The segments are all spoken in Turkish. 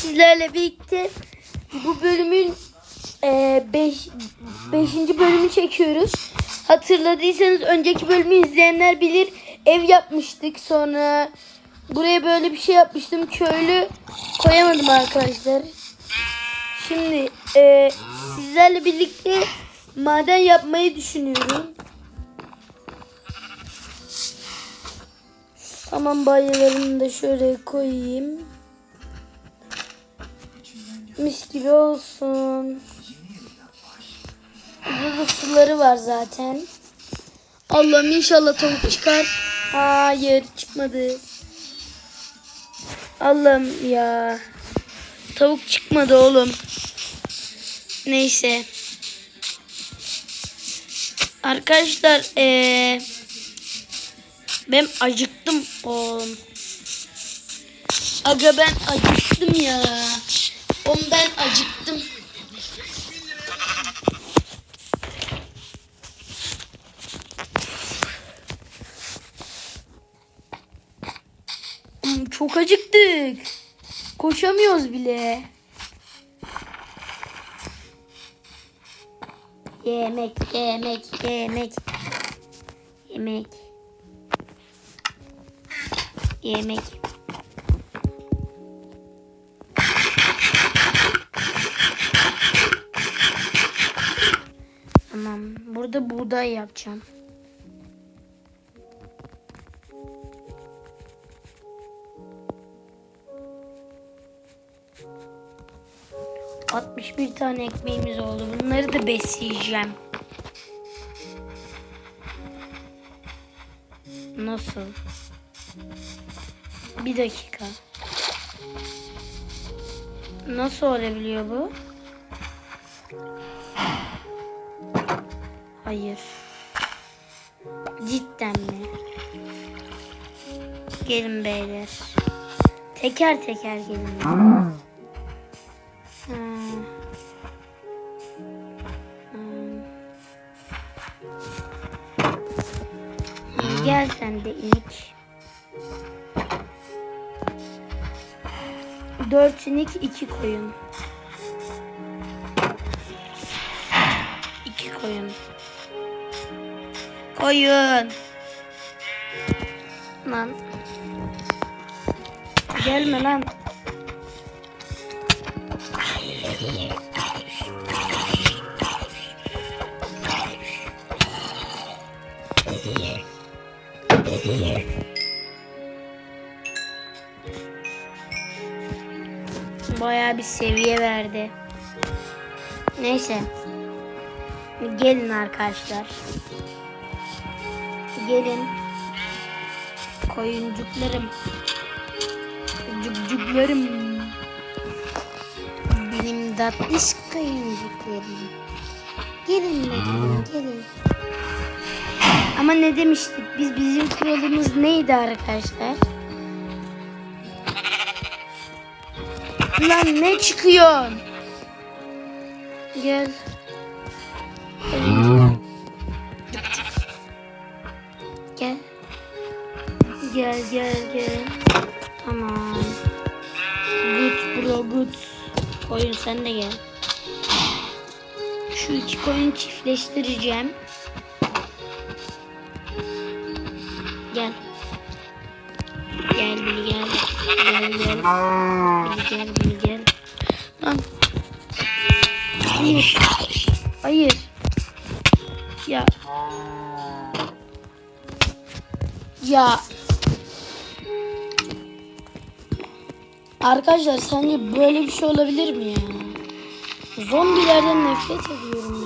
sizlerle birlikte bu bölümün 5 beşinci bölümü çekiyoruz. Hatırladıysanız önceki bölümü izleyenler bilir. Ev yapmıştık sonra buraya böyle bir şey yapmıştım. Köylü koyamadım arkadaşlar. Şimdi e, sizlerle birlikte maden yapmayı düşünüyorum. Saman balyalarını da şöyle koyayım. Mis gibi olsun. Burada da suları var zaten. Allah'ım inşallah tavuk çıkar. Hayır çıkmadı. Allah'ım ya. Tavuk çıkmadı oğlum. Neyse. Arkadaşlar eee ben acıktım oğlum. Aga ben acıktım ya. Ben acıktım. Oğlum Çok acıktık. Koşamıyoruz bile. Yemek, yemek, yemek. Yemek. Yemek. Burada buğday yapacağım. Bir tane ekmeğimiz oldu. Bunları da besleyeceğim. Nasıl? Bir dakika. Nasıl olabiliyor bu? Hayır. Cidden mi? Gelin beyler. Teker teker gelin. Hmm. Gel sen de inik. Dört inek iki koyun. İki koyun. Koyun. Lan. Gelme lan. Bayağı bir seviye verdi. Neyse. Gelin arkadaşlar. Gelin. Koyuncuklarım. Cukcuklarım. Benim tatlış koyuncuklarım. Gelin bakalım gelin. Ama ne demiştik? Biz bizim kuralımız neydi arkadaşlar? Lan ne çıkıyor? Gel. Gel. Gel gel gel. Tamam. Good bro good. Koyun sen de gel. Şu iki koyun çiftleştireceğim. Gel. Gel Billy gel. Gel gel. Billy gel Billy gel. Lan. Hayır. Hayır. Ya. Ya. Arkadaşlar sence böyle bir şey olabilir mi ya? Zombilerden nefret ediyorum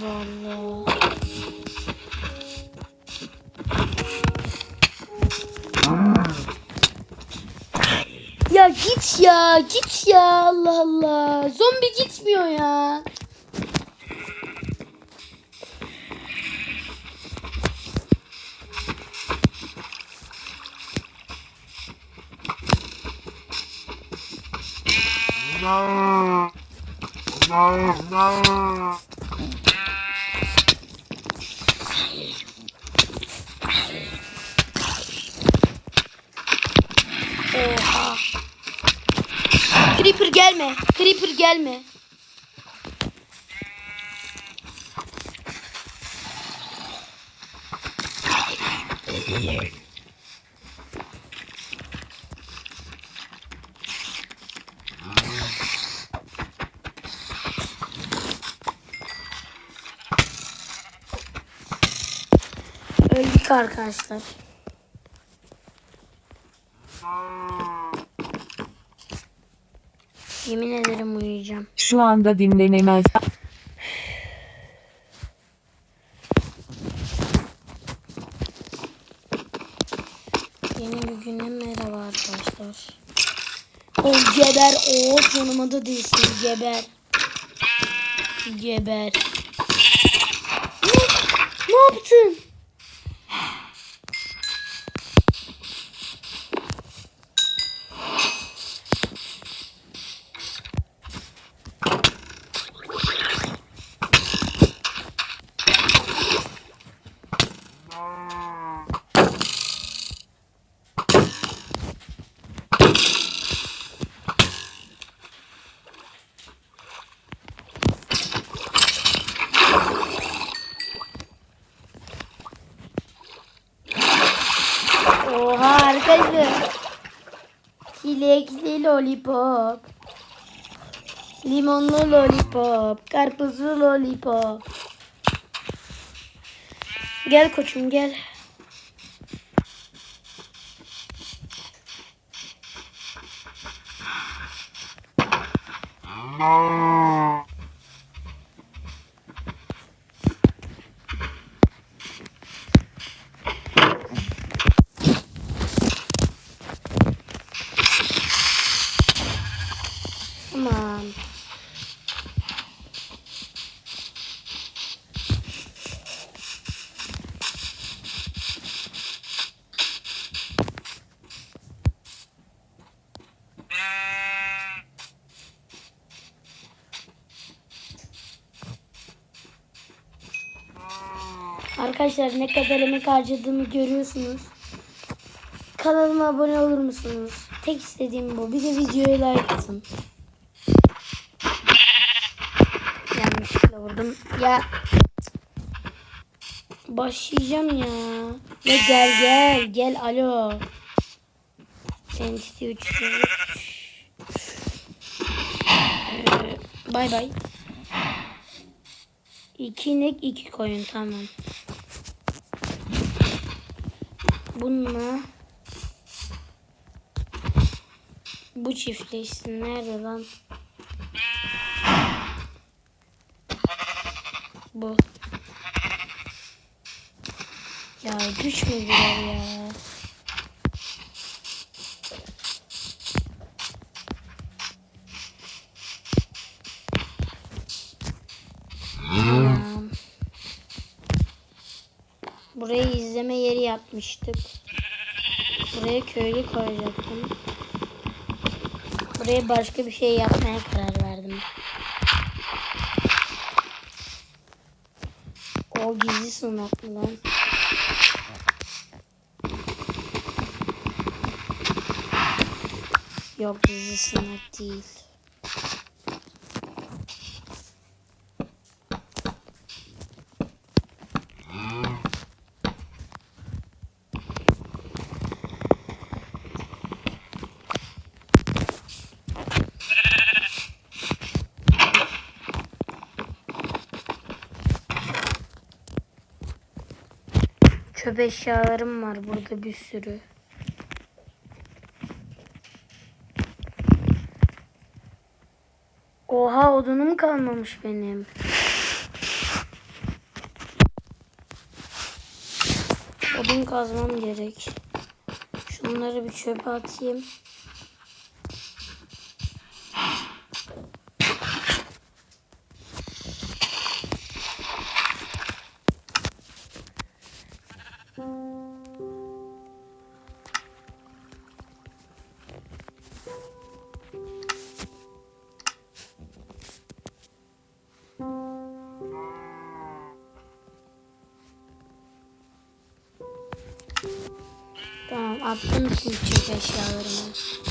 Vallahi. Ya git ya git ya Allah Allah. Zombi gitmiyor ya. No. No, no. Creeper gelme. Creeper gelme. Öldük arkadaşlar. Yemin ederim uyuyacağım. Şu anda dinlenemez. Yeni bir güne merhaba arkadaşlar. O geber o canıma da değilsin geber. Geber. Ne? Ne yaptın? Oha arkadaşlar. Çilekli lollipop. Limonlu lollipop. Karpuzlu lollipop. Gel koçum gel. Tamam. Arkadaşlar ne kadar emek harcadığımı görüyorsunuz. Kanalıma abone olur musunuz? Tek istediğim bu. Bir de videoya like atın. Yanlışlıkla vurdum. Ya. Başlayacağım ya. Ya gel gel. Gel alo. Entity 3 Ee, Bay bay. İki inek iki koyun tamam. Bununla bu çiftleşsin. Nerede lan? Bu. Ya güç mü ya? Tamam. Burayı izleme yeri yapmıştık. Buraya köylü koyacaktım. Buraya başka bir şey yapmaya karar verdim. O gizli sığınak mı lan? Yok gizli sığınak değil. Çöp eşyalarım var burada bir sürü. Oha odunum kalmamış benim. Odun kazmam gerek. Şunları bir çöpe atayım. Attım bütün çöp eşyalarımı.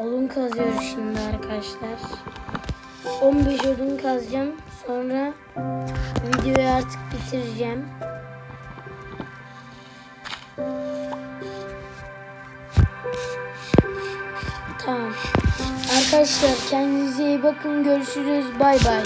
Odun kazıyoruz şimdi arkadaşlar. 15 odun kazacağım. Sonra videoyu artık bitireceğim. Tamam. Arkadaşlar kendinize iyi bakın. Görüşürüz. Bay bay.